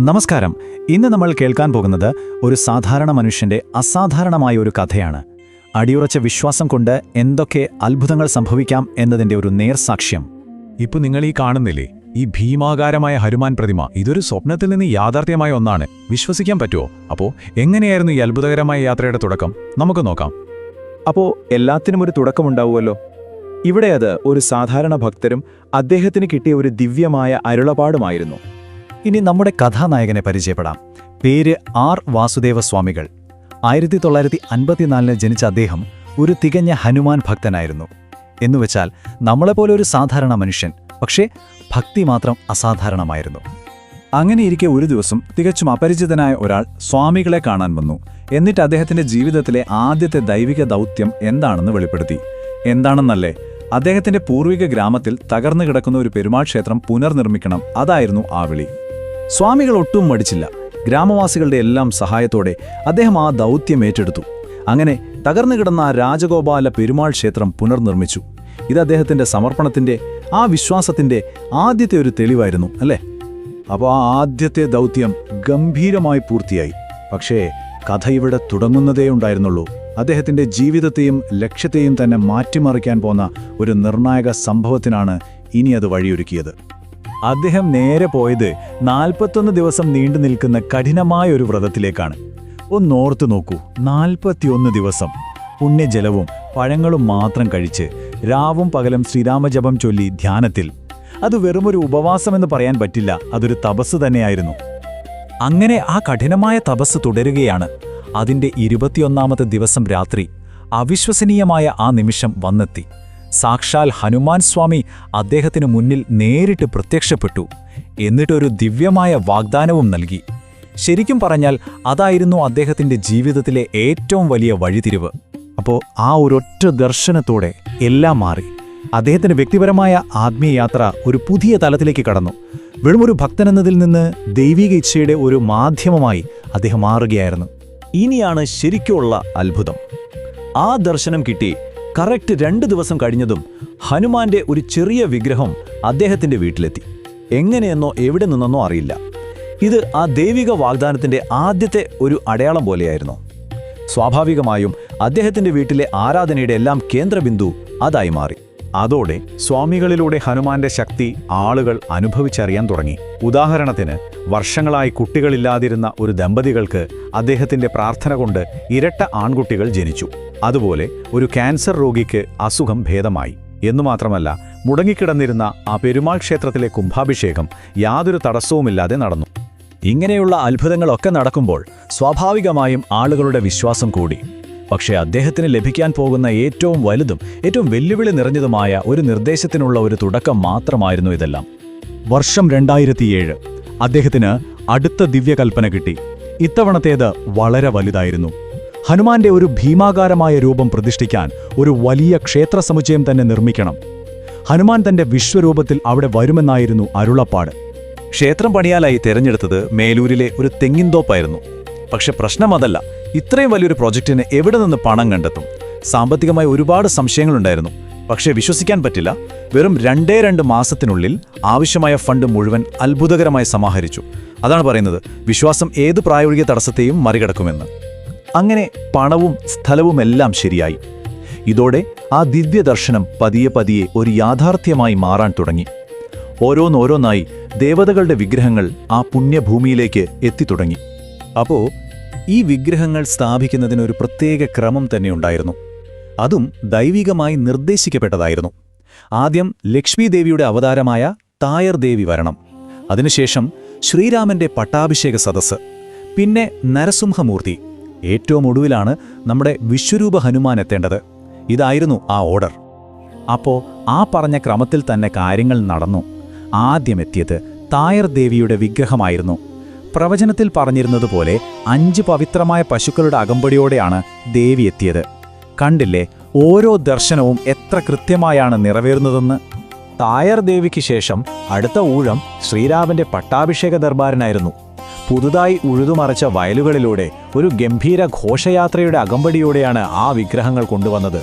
നമസ്കാരം. ഇന്ന് നമ്മൾ കേൾക്കാൻ പോകുന്നത് ഒരു സാധാരണ മനുഷ്യന്റെ അസാധാരണമായ ഒരു കഥയാണ്. അടിയുറച്ച വിശ്വാസം കൊണ്ട് എന്തൊക്കെ അത്ഭുതങ്ങൾ സംഭവിക്കാം എന്നതിന്റെ ഒരു നേർസാക്ഷ്യം. ഇപ്പൊ നിങ്ങൾ ഈ കാണുന്നില്ലേ? ഈ ഭീമാകാരമായ ഹനുമാൻ പ്രതിമ ഇതൊരു സ്വപ്നത്തിൽ നിന്ന് യാഥാർത്ഥ്യമായ ഒന്നാണ്. വിശ്വസിക്കാൻ പറ്റുമോ അപ്പോ എങ്ങനെയായിരുന്നു ഈ അത്ഭുതകരമായ യാത്രയുടെ തുടക്കം? നമുക്ക് നോക്കാം. അപ്പോ എല്ലാത്തിനും ഒരു തുടക്കമുണ്ടാവുമല്ലോ? ഇവിടെ അത് ഒരു സാധാരണ ഭക്തരും അദ്ദേഹത്തിന് കിട്ടിയ ഒരു ദിവ്യമായ അരുളപാടുമായിരുന്നു ഇനി നമ്മുടെ കഥാനായകനെ പരിചയപ്പെടാം. പേര് ആർ വാസുദേവ സ്വാമികൾ ആയിരത്തി തൊള്ളായിരത്തി അൻപത്തിനാലിന് ജനിച്ച അദ്ദേഹം ഒരു തികഞ്ഞ ഹനുമാൻ ഭക്തനായിരുന്നു. എന്നുവെച്ചാൽ നമ്മളെപ്പോലെ ഒരു സാധാരണ മനുഷ്യൻ പക്ഷേ ഭക്തി മാത്രം അസാധാരണമായിരുന്നു. അങ്ങനെയിരിക്കെ ഒരു ദിവസം തികച്ചും അപരിചിതനായ ഒരാൾ സ്വാമികളെ കാണാൻ വന്നു. എന്നിട്ട് അദ്ദേഹത്തിന്റെ ജീവിതത്തിലെ ആദ്യത്തെ ദൈവിക ദൗത്യം എന്താണെന്ന് വെളിപ്പെടുത്തി. എന്താണെന്നല്ലേ? അദ്ദേഹത്തിന്റെ പൂർവിക ഗ്രാമത്തിൽ തകർന്നു കിടക്കുന്ന ഒരു പെരുമാൾ ക്ഷേത്രം പുനർനിർമ്മിക്കണം. അതായിരുന്നു ആ വിളി. സ്വാമികൾ ഒട്ടും മടിച്ചില്ല. ഗ്രാമവാസികളുടെ എല്ലാം സഹായത്തോടെ അദ്ദേഹം ആ ദൗത്യം ഏറ്റെടുത്തു. അങ്ങനെ തകർന്നു കിടന്ന രാജഗോപാല പെരുമാൾ ക്ഷേത്രം പുനർനിർമ്മിച്ചു. ഇത് അദ്ദേഹത്തിന്റെ സമർപ്പണത്തിന്റെ ആ വിശ്വാസത്തിന്റെ ആദ്യത്തെ ഒരു തെളിവായിരുന്നു അല്ലേ? അപ്പോൾ ആ ആദ്യത്തെ ദൗത്യം ഗംഭീരമായി പൂർത്തിയായി. പക്ഷേ കഥ ഇവിടെ തുടങ്ങുന്നതേ ഉണ്ടായിരുന്നുള്ളൂ. അദ്ദേഹത്തിന്റെ ജീവിതത്തെയും ലക്ഷ്യത്തെയും തന്നെ മാറ്റിമറിക്കാൻ പോന്ന ഒരു നിർണായക സംഭവത്തിനാണ് ഇനി അത് വഴിയൊരുക്കിയത്. അദ്ദേഹം നേരെ പോയത് നാൽപ്പത്തൊന്ന് ദിവസം നീണ്ടു നിൽക്കുന്ന കഠിനമായ ഒരു വ്രതത്തിലേക്കാണ് ഒന്നോർത്തു നോക്കൂ നാൽപ്പത്തിയൊന്ന് ദിവസം. പുണ്യജലവും പഴങ്ങളും മാത്രം കഴിച്ച് രാവും പകലും ശ്രീരാമജപം ചൊല്ലി ധ്യാനത്തിൽ. അത് വെറുമൊരു ഉപവാസമെന്ന് പറയാൻ പറ്റില്ല അതൊരു തപസ് തന്നെയായിരുന്നു. അങ്ങനെ ആ കഠിനമായ തപസ് തുടരുകയാണ്. അതിന്റെ ഇരുപത്തിയൊന്നാമത്തെ ദിവസം രാത്രി അവിശ്വസനീയമായ ആ നിമിഷം വന്നെത്തി. സാക്ഷാൽ ഹനുമാൻ സ്വാമി അദ്ദേഹത്തിനു മുന്നിൽ നേരിട്ട് പ്രത്യക്ഷപ്പെട്ടു. എന്നിട്ടൊരു ദിവ്യമായ വാഗ്ദാനവും നൽകി. ശരിക്കും പറഞ്ഞാൽ അതായിരുന്നു അദ്ദേഹത്തിന്റെ ജീവിതത്തിലെ ഏറ്റവും വലിയ വഴിതിരിവ്. അപ്പോൾ ആ ഒരൊറ്റ ദർശനത്തോടെ എല്ലാം മാറി. അദ്ദേഹത്തിന്റെ വ്യക്തിപരമായ ആത്മീയ യാത്ര ഒരു പുതിയ തലത്തിലേക്ക് കടന്നു. വെറുമൊരു ഭക്തനെന്നതിൽ നിന്ന് ദൈവിക ഇച്ഛയുടെ ഒരു മാധ്യമമായി അദ്ദേഹം മാറുകയായിരുന്നു. ഇനിയാണ് ശരിക്കുമുള്ള അത്ഭുതം. ആ ദർശനം കിട്ടി കറക്റ്റ് രണ്ട് ദിവസം കഴിഞ്ഞതും ഹനുമാന്റെ ഒരു ചെറിയ വിഗ്രഹം അദ്ദേഹത്തിന്റെ വീട്ടിലെത്തി. എങ്ങനെയെന്നോ എവിടെ നിന്നെന്നോ അറിയില്ല. ഇത് ആ ദൈവിക വാഗ്ദാനത്തിന്റെ ആദ്യത്തെ ഒരു അടയാളം പോലെയായിരുന്നു. സ്വാഭാവികമായും അദ്ദേഹത്തിന്റെ വീട്ടിലെ ആരാധനയുടെ എല്ലാം കേന്ദ്രബിന്ദു അതായി മാറി. അതോടെ സ്വാമികളിലൂടെ ഹനുമാന്റെ ശക്തി ആളുകൾ അനുഭവിച്ചറിയാൻ തുടങ്ങി. ഉദാഹരണത്തിന് വർഷങ്ങളായി കുട്ടികളില്ലാതിരുന്ന ഒരു ദമ്പതികൾക്ക് അദ്ദേഹത്തിന്റെ പ്രാർത്ഥന കൊണ്ട് ഇരട്ട ആൺകുട്ടികൾ ജനിച്ചു. അതുപോലെ ഒരു ക്യാൻസർ രോഗിക്ക് അസുഖം ഭേദമായി. എന്നു മാത്രമല്ല മുടങ്ങിക്കിടന്നിരുന്ന ആ പെരുമാൾ ക്ഷേത്രത്തിലെ കുംഭാഭിഷേകം യാതൊരു തടസ്സവുമില്ലാതെ നടന്നു. ഇങ്ങനെയുള്ള അത്ഭുതങ്ങളൊക്കെ നടക്കുമ്പോൾ സ്വാഭാവികമായും ആളുകളുടെ വിശ്വാസം കൂടി. പക്ഷേ അദ്ദേഹത്തിന് ലഭിക്കാൻ പോകുന്ന ഏറ്റവും വലുതും ഏറ്റവും വെല്ലുവിളി നിറഞ്ഞതുമായ ഒരു നിർദ്ദേശത്തിനുള്ള ഒരു തുടക്കം മാത്രമായിരുന്നു ഇതെല്ലാം. വർഷം രണ്ടായിരത്തിയേഴ്. അദ്ദേഹത്തിന് അടുത്ത ദിവ്യകൽപ്പന കിട്ടി. ഇത്തവണത്തേത് വളരെ വലുതായിരുന്നു. ഹനുമാന്റെ ഒരു ഭീമാകാരമായ രൂപം പ്രതിഷ്ഠിക്കാൻ ഒരു വലിയ ക്ഷേത്ര സമുച്ചയം തന്നെ നിർമ്മിക്കണം. ഹനുമാൻ തന്റെ വിശ്വരൂപത്തിൽ അവിടെ വരുമെന്നായിരുന്നു അരുളപ്പാട്. ക്ഷേത്രം പണിയാലായി തിരഞ്ഞെടുത്തത് മേലൂരിലെ ഒരു തെങ്ങിൻതോപ്പായിരുന്നു പക്ഷെ പ്രശ്നം അതല്ല ഇത്രയും വലിയൊരു പ്രോജക്റ്റിന് എവിടെ നിന്ന് പണം കണ്ടെത്തും? സാമ്പത്തികമായി ഒരുപാട് സംശയങ്ങളുണ്ടായിരുന്നു. പക്ഷേ വിശ്വസിക്കാൻ പറ്റില്ല വെറും രണ്ടേ രണ്ട് മാസത്തിനുള്ളിൽ ആവശ്യമായ ഫണ്ട് മുഴുവൻ അത്ഭുതകരമായി സമാഹരിച്ചു. അതാണ് പറയുന്നത് വിശ്വാസം ഏത് പ്രായോഗിക തടസ്സത്തെയും മറികടക്കുമെന്ന്. അങ്ങനെ പണവും സ്ഥലവുമെല്ലാം ശരിയായി. ഇതോടെ ആ ദിവ്യദർശനം പതിയെ പതിയെ ഒരു യാഥാർത്ഥ്യമായി മാറാൻ തുടങ്ങി. ഓരോന്നോരോന്നായി ദേവതകളുടെ വിഗ്രഹങ്ങൾ ആ പുണ്യഭൂമിയിലേക്ക് എത്തിത്തുടങ്ങി അപ്പോ ഈ വിഗ്രഹങ്ങൾ സ്ഥാപിക്കുന്നതിനൊരു പ്രത്യേക ക്രമം തന്നെ ഉണ്ടായിരുന്നു. അതും ദൈവികമായി നിർദ്ദേശിക്കപ്പെട്ടതായിരുന്നു. ആദ്യം ലക്ഷ്മീദേവിയുടെ അവതാരമായ തായർ ദേവി വരണം. അതിനുശേഷം ശ്രീരാമന്റെ പട്ടാഭിഷേക സദസ്സ്. പിന്നെ നരസിംഹമൂർത്തി. ഏറ്റവും ഒടുവിലാണ് നമ്മുടെ വിശ്വരൂപ ഹനുമാൻ എത്തേണ്ടത്. ഇതായിരുന്നു ആ ഓർഡർ. അപ്പോൾ ആ പറഞ്ഞ ക്രമത്തിൽ തന്നെ കാര്യങ്ങൾ നടന്നു. ആദ്യമെത്തിയത് തായർ ദേവിയുടെ വിഗ്രഹമായിരുന്നു. പ്രവചനത്തിൽ പറഞ്ഞിരുന്നതുപോലെ അഞ്ച് പവിത്രമായ പശുക്കളുടെ അകമ്പടിയോടെയാണ് ദേവി എത്തിയത്. കണ്ടില്ലേ ഓരോ ദർശനവും എത്ര കൃത്യമായാണ് നിറവേറുന്നതെന്ന്? തായർ ദേവിക്ക് ശേഷം അടുത്ത ഊഴം ശ്രീരാമന്റെ പട്ടാഭിഷേക ദർബാരനായിരുന്നു പുതുതായി ഉഴുതുമറച്ച വയലുകളിലൂടെ ഒരു ഗംഭീര ഘോഷയാത്രയുടെ അകമ്പടിയോടെയാണ് ആ വിഗ്രഹങ്ങൾ കൊണ്ടുവന്നത്.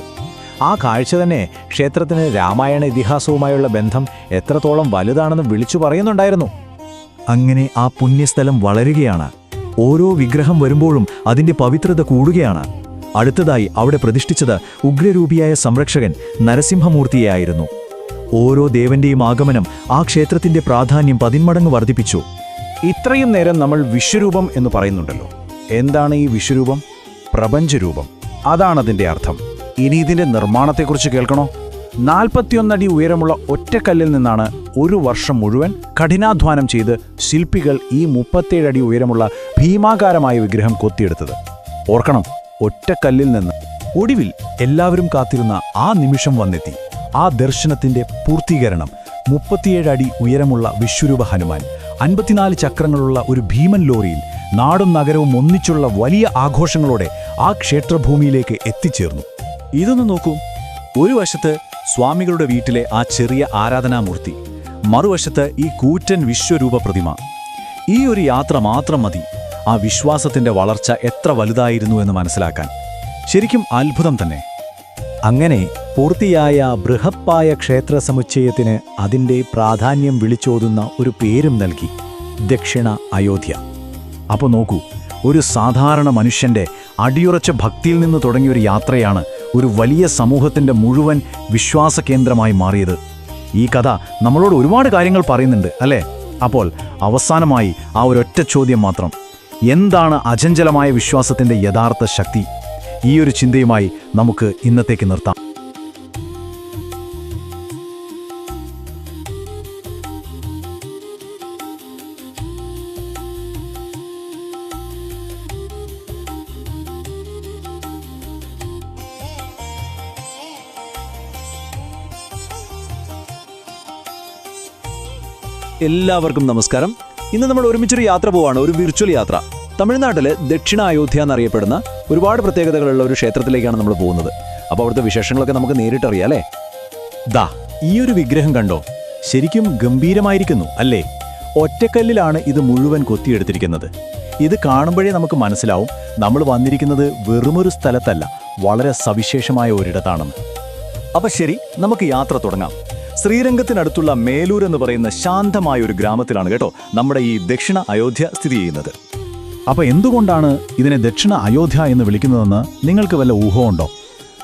ആ കാഴ്ച തന്നെ ക്ഷേത്രത്തിന് രാമായണ ഇതിഹാസവുമായുള്ള ബന്ധം എത്രത്തോളം വലുതാണെന്ന് വിളിച്ചു പറയുന്നുണ്ടായിരുന്നു. അങ്ങനെ ആ പുണ്യസ്ഥലം വളരുകയാണ്. ഓരോ വിഗ്രഹം വരുമ്പോഴും അതിന്റെ പവിത്രത കൂടുകയാണ്. അടുത്തതായി അവിടെ പ്രതിഷ്ഠിച്ചത് ഉഗ്രരൂപിയായ സംരക്ഷകൻ നരസിംഹമൂർത്തിയായിരുന്നു. ഓരോ ദേവന്റെയും ആഗമനം ആ ക്ഷേത്രത്തിന്റെ പ്രാധാന്യം പതിന്മടങ്ങ് വർദ്ധിപ്പിച്ചു. ഇത്രയും നേരം നമ്മൾ വിശ്വരൂപം എന്ന് പറയുന്നുണ്ടല്ലോ. എന്താണ് ഈ വിശ്വരൂപം? പ്രപഞ്ചരൂപം. അതാണതിന്റെ അർത്ഥം. ഇനി ഇതിന്റെ നിർമ്മാണത്തെക്കുറിച്ച് കേൾക്കണോ? നാൽപ്പത്തിയൊന്നടി ഉയരമുള്ള ഒറ്റക്കല്ലിൽ നിന്നാണ് ഒരു വർഷം മുഴുവൻ കഠിനാധ്വാനം ചെയ്ത് ശില്പികൾ ഈ മുപ്പത്തേഴടി ഉയരമുള്ള ഭീമാകാരമായ വിഗ്രഹം കൊത്തിയെടുത്തത്. ഓർക്കണം ഒറ്റക്കല്ലിൽ നിന്ന് ഒടുവിൽ എല്ലാവരും കാത്തിരുന്ന ആ നിമിഷം വന്നെത്തി. ആ ദർശനത്തിന്റെ പൂർത്തീകരണം മുപ്പത്തിയേഴ് അടി ഉയരമുള്ള വിശ്വരൂപ ഹനുമാൻ. അൻപത്തിനാല് ചക്രങ്ങളുള്ള ഒരു ഭീമൻ ലോറിയിൽ നാടും നഗരവും ഒന്നിച്ചുള്ള വലിയ ആഘോഷങ്ങളോടെ ആ ക്ഷേത്രഭൂമിയിലേക്ക് എത്തിച്ചേർന്നു. ഇതൊന്ന് നോക്കൂ. ഒരു വശത്ത് സ്വാമികളുടെ വീട്ടിലെ ആ ചെറിയ ആരാധനാമൂർത്തി മറുവശത്ത് ഈ കൂറ്റൻ വിശ്വരൂപ പ്രതിമ. ഈ ഒരു യാത്ര മാത്രം മതി. ആ വിശ്വാസത്തിന്റെ വളർച്ച എത്ര വലുതായിരുന്നു എന്ന് മനസ്സിലാക്കാൻ. ശരിക്കും അത്ഭുതം തന്നെ. അങ്ങനെ പൂർത്തിയായ ബൃഹപ്പായ ക്ഷേത്ര സമുച്ചയത്തിന് അതിന്റെ പ്രാധാന്യം വിളിച്ചോതുന്ന ഒരു പേരും നൽകി ദക്ഷിണ അയോധ്യ. അപ്പോൾ നോക്കൂ ഒരു സാധാരണ മനുഷ്യന്റെ അടിയുറച്ച ഭക്തിയിൽ നിന്ന് തുടങ്ങിയ ഒരു യാത്രയാണ് ഒരു വലിയ സമൂഹത്തിന്റെ മുഴുവൻ വിശ്വാസ കേന്ദ്രമായി മാറിയത്. ഈ കഥ നമ്മളോട് ഒരുപാട് കാര്യങ്ങൾ പറയുന്നുണ്ട് അല്ലേ? അപ്പോൾ അവസാനമായി ആ ഒരൊറ്റ ചോദ്യം മാത്രം. എന്താണ് അചഞ്ചലമായ വിശ്വാസത്തിന്റെ യഥാർത്ഥ ശക്തി? ഈ ഒരു ചിന്തയുമായി നമുക്ക് ഇന്നത്തേക്ക് നിർത്താം. എല്ലാവർക്കും നമസ്കാരം. ഇന്ന് നമ്മൾ ഒരുമിച്ചൊരു യാത്ര പോവാണ് ഒരു വിർച്വൽ യാത്ര. തമിഴ്നാട്ടിലെ ദക്ഷിണ അയോധ്യ എന്നറിയപ്പെടുന്ന ഒരുപാട് പ്രത്യേകതകളുള്ള ഒരു ക്ഷേത്രത്തിലേക്കാണ് നമ്മൾ പോകുന്നത്. അപ്പോൾ അവിടുത്തെ വിശേഷങ്ങളൊക്കെ നമുക്ക് നേരിട്ടറിയാം അല്ലേ? ദാ ഈ ഒരു വിഗ്രഹം കണ്ടോ? ശരിക്കും ഗംഭീരമായിരിക്കുന്നു അല്ലേ? ഒറ്റക്കല്ലിലാണ് ഇത് മുഴുവൻ കൊത്തിയെടുത്തിരിക്കുന്നത്. ഇത് കാണുമ്പോഴേ നമുക്ക് മനസ്സിലാവും നമ്മൾ വന്നിരിക്കുന്നത് വെറുമൊരു സ്ഥലത്തല്ല വളരെ സവിശേഷമായ ഒരിടത്താണെന്ന്. അപ്പം ശരി നമുക്ക് യാത്ര തുടങ്ങാം. ശ്രീരംഗത്തിനടുത്തുള്ള മേലൂർ എന്ന് പറയുന്ന ശാന്തമായ ഒരു ഗ്രാമത്തിലാണ് കേട്ടോ നമ്മുടെ ഈ ദക്ഷിണ അയോധ്യ സ്ഥിതി ചെയ്യുന്നത്. അപ്പൊ എന്തുകൊണ്ടാണ് ഇതിനെ ദക്ഷിണ അയോധ്യ എന്ന് വിളിക്കുന്നതെന്ന് നിങ്ങൾക്ക് വല്ല ഊഹമുണ്ടോ?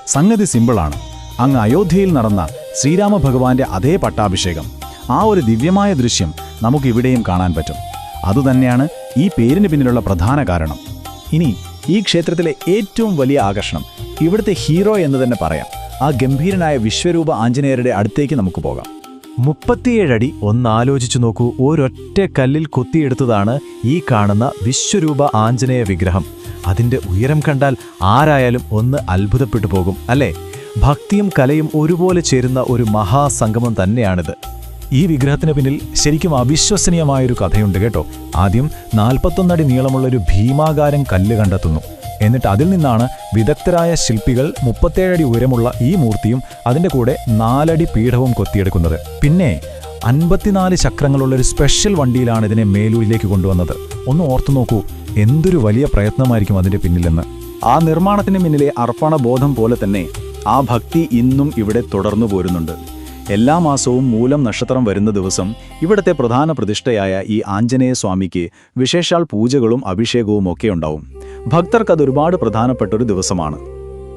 സംഗതി സിമ്പിളാണ്. അങ്ങ് അയോധ്യയിൽ നടന്ന ശ്രീരാമ ഭഗവാന്റെ അതേ പട്ടാഭിഷേകം ആ ഒരു ദിവ്യമായ ദൃശ്യം നമുക്ക് ഇവിടെയും കാണാൻ പറ്റും. അതുതന്നെയാണ് ഈ പേരിന് പിന്നിലുള്ള പ്രധാന കാരണം. ഇനി ഈ ക്ഷേത്രത്തിലെ ഏറ്റവും വലിയ ആകർഷണം ഇവിടുത്തെ ഹീറോ എന്ന് തന്നെ പറയാം. ആ ഗംഭീരനായ വിശ്വരൂപ ആഞ്ജനേയരുടെ അടുത്തേക്ക് നമുക്ക് പോകാം. മുപ്പത്തിയേഴടി ഒന്നാലോചിച്ചു നോക്കൂ. ഒരൊറ്റ കല്ലിൽ കൊത്തിയെടുത്തതാണ് ഈ കാണുന്ന വിശ്വരൂപ ആഞ്ജനേയ വിഗ്രഹം. അതിന്റെ ഉയരം കണ്ടാൽ ആരായാലും ഒന്ന് അത്ഭുതപ്പെട്ടു പോകും അല്ലേ? ഭക്തിയും കലയും ഒരുപോലെ ചേരുന്ന ഒരു മഹാസംഗമം തന്നെയാണിത്. ഈ വിഗ്രഹത്തിന് പിന്നിൽ ശരിക്കും അവിശ്വസനീയമായൊരു കഥയുണ്ട് കേട്ടോ. ആദ്യം നാൽപ്പത്തൊന്നടി നീളമുള്ളൊരു ഭീമാകാരം കല്ല് കണ്ടെത്തുന്നു. എന്നിട്ട് അതിൽ നിന്നാണ് വിദഗ്ധരായ ശില്പികൾ മുപ്പത്തേഴടി ഉയരമുള്ള ഈ മൂർത്തിയും അതിന്റെ കൂടെ നാലടി പീഠവും കൊത്തിയെടുക്കുന്നത്. പിന്നെ അൻപത്തിനാല് ചക്രങ്ങളുള്ള ഒരു സ്പെഷ്യൽ വണ്ടിയിലാണ് ഇതിനെ മേലൂരിലേക്ക് കൊണ്ടുവന്നത്. ഒന്ന് ഓർത്തു നോക്കൂ എന്തൊരു വലിയ പ്രയത്നമായിരിക്കും അതിന്റെ പിന്നിലെന്ന്. ആ നിർമ്മാണത്തിന് പിന്നിലെ അർപ്പണബോധം പോലെ തന്നെ ആ ഭക്തി ഇന്നും ഇവിടെ തുടർന്നു പോരുന്നുണ്ട്. എല്ലാ മാസവും മൂലം നക്ഷത്രം വരുന്ന ദിവസം ഇവിടത്തെ പ്രധാന പ്രതിഷ്ഠയായ ഈ ആഞ്ജനേയ സ്വാമിക്ക് വിശേഷാൽ പൂജകളും അഭിഷേകവും ഒക്കെ ഉണ്ടാവും. ഭക്തർക്ക് അത് ഒരുപാട് പ്രധാനപ്പെട്ട ഒരു ദിവസമാണ്.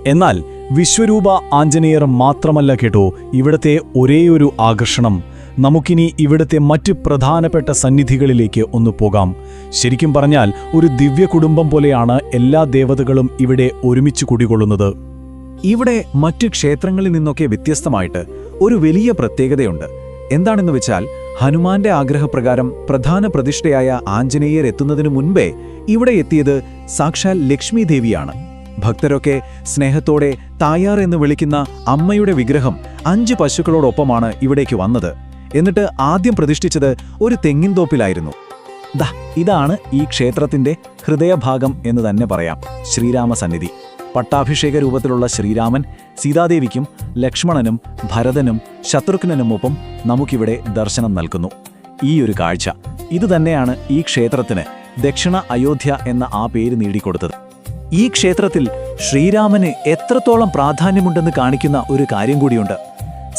എന്നാൽ വിശ്വരൂപ ആഞ്ജനേയർ മാത്രമല്ല കേട്ടോ ഇവിടത്തെ ഒരേയൊരു ആകർഷണം. നമുക്കിനി ഇവിടുത്തെ മറ്റ് പ്രധാനപ്പെട്ട സന്നിധികളിലേക്ക് ഒന്ന് പോകാം. ശരിക്കും പറഞ്ഞാൽ ഒരു ദിവ്യ കുടുംബം പോലെയാണ് എല്ലാ ദേവതകളും ഇവിടെ ഒരുമിച്ച് കുടികൊള്ളുന്നത്. ഇവിടെ മറ്റ് ക്ഷേത്രങ്ങളിൽ നിന്നൊക്കെ വ്യത്യസ്തമായിട്ട് ഒരു വലിയ പ്രത്യേകതയുണ്ട്. എന്താണെന്ന് വെച്ചാൽ ഹനുമാന്റെ ആഗ്രഹപ്രകാരം പ്രധാന പ്രതിഷ്ഠയായ ആഞ്ജനേയർ എത്തുന്നതിനു മുൻപേ ഇവിടെ എത്തിയത് സാക്ഷാൽ ലക്ഷ്മി ദേവിയാണ്. ഭക്തരൊക്കെ സ്നേഹത്തോടെ തായാർ എന്ന് വിളിക്കുന്ന അമ്മയുടെ വിഗ്രഹം അഞ്ച് പശുക്കളോടൊപ്പമാണ് ഇവിടേക്ക് വന്നത്. എന്നിട്ട് ആദ്യം പ്രതിഷ്ഠിച്ചത് ഒരു തെങ്ങിൻതോപ്പിലായിരുന്നു. ദാ ഇതാണ് ഈ ക്ഷേത്രത്തിന്റെ ഹൃദയഭാഗം എന്ന് തന്നെ പറയാം. ശ്രീരാമസന്നിധി. പട്ടാഭിഷേക രൂപത്തിലുള്ള ശ്രീരാമൻ സീതാദേവിക്കും ലക്ഷ്മണനും ഭരതനും ശത്രുഘ്നനുമൊപ്പം നമുക്കിവിടെ ദർശനം നൽകുന്നു. ഈ ഒരു കാഴ്ച ഇതുതന്നെയാണ് ഈ ക്ഷേത്രത്തിന് ദക്ഷിണ അയോധ്യ എന്ന ആ പേര് നേടിക്കൊടുത്തത്. ഈ ക്ഷേത്രത്തിൽ ശ്രീരാമന് എത്രത്തോളം പ്രാധാന്യമുണ്ടെന്ന് കാണിക്കുന്ന ഒരു കാര്യം കൂടിയുണ്ട്.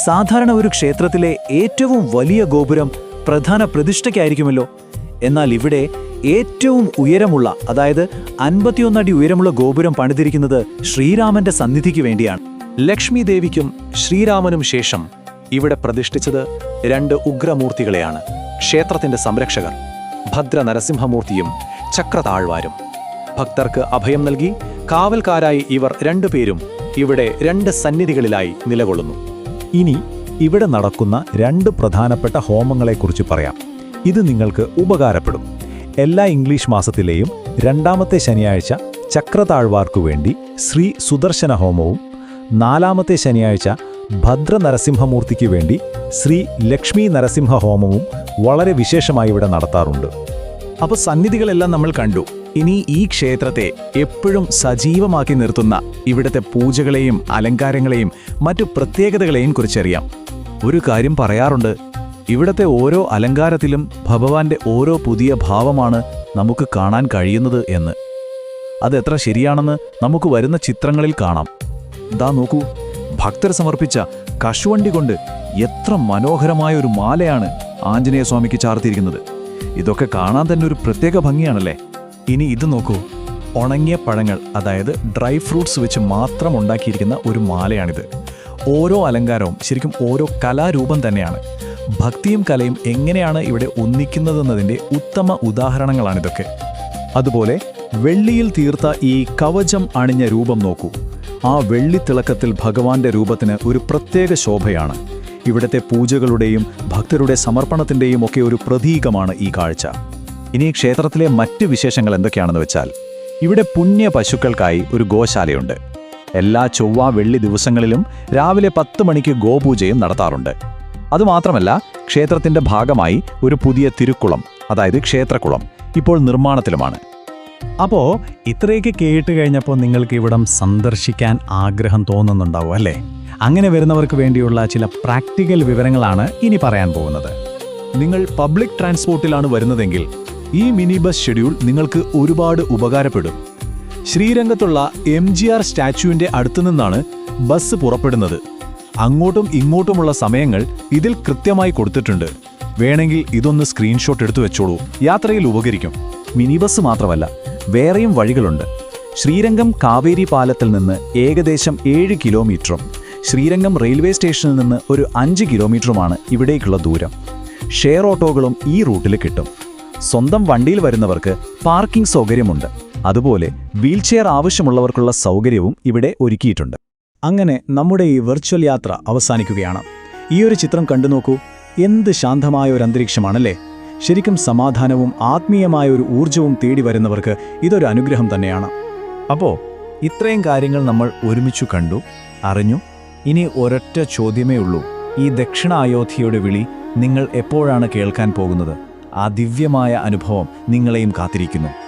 സാധാരണ ഒരു ക്ഷേത്രത്തിലെ ഏറ്റവും വലിയ ഗോപുരം പ്രധാന പ്രതിഷ്ഠയ്ക്കായിരിക്കുമല്ലോ. എന്നാൽ ഇവിടെ ഏറ്റവും ഉയരമുള്ള അതായത് അൻപത്തിയൊന്നടി ഉയരമുള്ള ഗോപുരം പണിതിരിക്കുന്നത് ശ്രീരാമന്റെ സന്നിധിക്ക് വേണ്ടിയാണ്. ലക്ഷ്മി ദേവിക്കും ശ്രീരാമനും ശേഷം ഇവിടെ പ്രതിഷ്ഠിച്ചത് രണ്ട് ഉഗ്രമൂർത്തികളെയാണ്. ക്ഷേത്രത്തിന്റെ സംരക്ഷകർ ഭദ്ര നരസിംഹമൂർത്തിയും ചക്രതാഴ്വാരും. ഭക്തർക്ക് അഭയം നൽകി കാവൽക്കാരായി ഇവർ രണ്ടുപേരും ഇവിടെ രണ്ട് സന്നിധികളിലായി നിലകൊള്ളുന്നു. ഇനി ഇവിടെ നടക്കുന്ന രണ്ട് പ്രധാനപ്പെട്ട ഹോമങ്ങളെക്കുറിച്ച് പറയാം. ഇത് നിങ്ങൾക്ക് ഉപകാരപ്പെടും. എല്ലാ ഇംഗ്ലീഷ് മാസത്തിലെയും രണ്ടാമത്തെ ശനിയാഴ്ച ചക്രതാഴ്വാർക്കു വേണ്ടി ശ്രീ സുദർശന ഹോമവും നാലാമത്തെ ശനിയാഴ്ച ഭദ്ര നരസിംഹമൂർത്തിക്ക് വേണ്ടി ശ്രീ ലക്ഷ്മി നരസിംഹ ഹോമവും വളരെ വിശേഷമായി ഇവിടെ നടത്താറുണ്ട്. അപ്പോൾ സന്നിധികളെല്ലാം നമ്മൾ കണ്ടു. ഇനി ഈ ക്ഷേത്രത്തെ എപ്പോഴും സജീവമാക്കി നിർത്തുന്ന ഇവിടുത്തെ പൂജകളെയും അലങ്കാരങ്ങളെയും മറ്റു പ്രത്യേകതകളെയും കുറിച്ചറിയാം. ഒരു കാര്യം പറയാറുണ്ട് ഇവിടത്തെ ഓരോ അലങ്കാരത്തിലും ഭഗവാന്റെ ഓരോ പുതിയ ഭാവമാണ് നമുക്ക് കാണാൻ കഴിയുന്നത് എന്ന്. അതെത്ര ശരിയാണെന്ന് നമുക്ക് വരുന്ന ചിത്രങ്ങളിൽ കാണാം. ദാ നോക്കൂ ഭക്തർ സമർപ്പിച്ച കശുവണ്ടി കൊണ്ട് എത്ര മനോഹരമായ ഒരു മാലയാണ് ആഞ്ജനേയ സ്വാമിക്ക് ചാർത്തിയിരിക്കുന്നത് ഇതൊക്കെ കാണാൻ തന്നെ ഒരു പ്രത്യേക ഭംഗിയാണല്ലേ? ഇനി ഇത് നോക്കൂ ഉണങ്ങിയ പഴങ്ങൾ അതായത് ഡ്രൈ ഫ്രൂട്ട്സ് വെച്ച് മാത്രം ഉണ്ടാക്കിയിരിക്കുന്ന ഒരു മാലയാണിത്. ഓരോ അലങ്കാരവും ശരിക്കും ഓരോ കലാരൂപം തന്നെയാണ്. ഭക്തിയും കലയും എങ്ങനെയാണ് ഇവിടെ ഒന്നിക്കുന്നതെന്നതിന്റെ ഉത്തമ ഉദാഹരണങ്ങളാണിതൊക്കെ. അതുപോലെ വെള്ളിയിൽ തീർത്ത ഈ കവചം അണിഞ്ഞ രൂപം നോക്കൂ. ആ വെള്ളിത്തിളക്കത്തിൽ ഭഗവാന്റെ രൂപത്തിന് ഒരു പ്രത്യേക ശോഭയാണ്. ഇവിടുത്തെ പൂജകളുടെയും ഭക്തരുടെ സമർപ്പണത്തിന്റെയും ഒക്കെ ഒരു പ്രതീകമാണ് ഈ കാഴ്ച. ഇനി ക്ഷേത്രത്തിലെ മറ്റ് വിശേഷങ്ങൾ എന്തൊക്കെയാണെന്ന് വെച്ചാൽ ഇവിടെ പുണ്യ പശുക്കൾക്കായി ഒരു ഗോശാലയുണ്ട്. എല്ലാ ചൊവ്വ വെള്ളി ദിവസങ്ങളിലും രാവിലെ പത്ത് മണിക്ക് ഗോപൂജയും നടത്താറുണ്ട്. അതുമാത്രമല്ല ക്ഷേത്രത്തിന്റെ ഭാഗമായി ഒരു പുതിയ തിരുക്കുളം അതായത് ക്ഷേത്രക്കുളം ഇപ്പോൾ നിർമ്മാണത്തിലുമാണ്. അപ്പോൾ ഇത്രയൊക്കെ കേട്ട് കഴിഞ്ഞപ്പോൾ നിങ്ങൾക്ക് ഇവിടം സന്ദർശിക്കാൻ ആഗ്രഹം തോന്നുന്നുണ്ടാവും അല്ലേ? അങ്ങനെ വരുന്നവർക്ക് വേണ്ടിയുള്ള ചില പ്രാക്ടിക്കൽ വിവരങ്ങളാണ് ഇനി പറയാൻ പോകുന്നത്. നിങ്ങൾ പബ്ലിക് ട്രാൻസ്പോർട്ടിലാണ് വരുന്നതെങ്കിൽ ഈ മിനി ബസ് ഷെഡ്യൂൾ നിങ്ങൾക്ക് ഒരുപാട് ഉപകാരപ്പെടും. ശ്രീരംഗത്തുള്ള എം ജി ആർ സ്റ്റാച്യുവിന്റെ അടുത്തുനിന്നാണ് ബസ് പുറപ്പെടുന്നത്. അങ്ങോട്ടും ഇങ്ങോട്ടുമുള്ള സമയങ്ങൾ ഇതിൽ കൃത്യമായി കൊടുത്തിട്ടുണ്ട്. വേണമെങ്കിൽ ഇതൊന്ന് സ്ക്രീൻഷോട്ട് എടുത്തു വെച്ചോളൂ. യാത്രയിൽ ഉപകരിക്കും. മിനി ബസ് മാത്രമല്ല വേറെയും വഴികളുണ്ട്. ശ്രീരംഗം കാവേരി പാലത്തിൽ നിന്ന് ഏകദേശം ഏഴ് കിലോമീറ്ററും ശ്രീരംഗം റെയിൽവേ സ്റ്റേഷനിൽ നിന്ന് ഒരു അഞ്ച് കിലോമീറ്ററുമാണ് ഇവിടേക്കുള്ള ദൂരം. ഷെയർ ഓട്ടോകളും ഈ റൂട്ടിൽ കിട്ടും. സ്വന്തം വണ്ടിയിൽ വരുന്നവർക്ക് പാർക്കിംഗ് സൗകര്യമുണ്ട്. അതുപോലെ വീൽചെയർ ആവശ്യമുള്ളവർക്കുള്ള സൗകര്യവും ഇവിടെ ഒരുക്കിയിട്ടുണ്ട്. അങ്ങനെ നമ്മുടെ ഈ വെർച്വൽ യാത്ര അവസാനിക്കുകയാണ്. ഈ ഒരു ചിത്രം കണ്ടു നോക്കൂ. എന്ത് ശാന്തമായ ഒരു അന്തരീക്ഷമാണല്ലേ? ശരിക്കും സമാധാനവും ആത്മീയമായ ഒരു ഊർജവും തേടി വരുന്നവർക്ക് ഇതൊരു അനുഗ്രഹം തന്നെയാണ്. അപ്പോൾ ഇത്രയും കാര്യങ്ങൾ നമ്മൾ ഒരുമിച്ചു കണ്ടു അറിഞ്ഞു. ഇനി ഒരൊറ്റ ചോദ്യമേ ഉള്ളൂ. ഈ ദക്ഷിണ അയോധ്യയുടെ വിളി നിങ്ങൾ എപ്പോഴാണ് കേൾക്കാൻ പോകുന്നത്? ആ ദിവ്യമായ അനുഭവം നിങ്ങളെയും കാത്തിരിക്കുന്നു.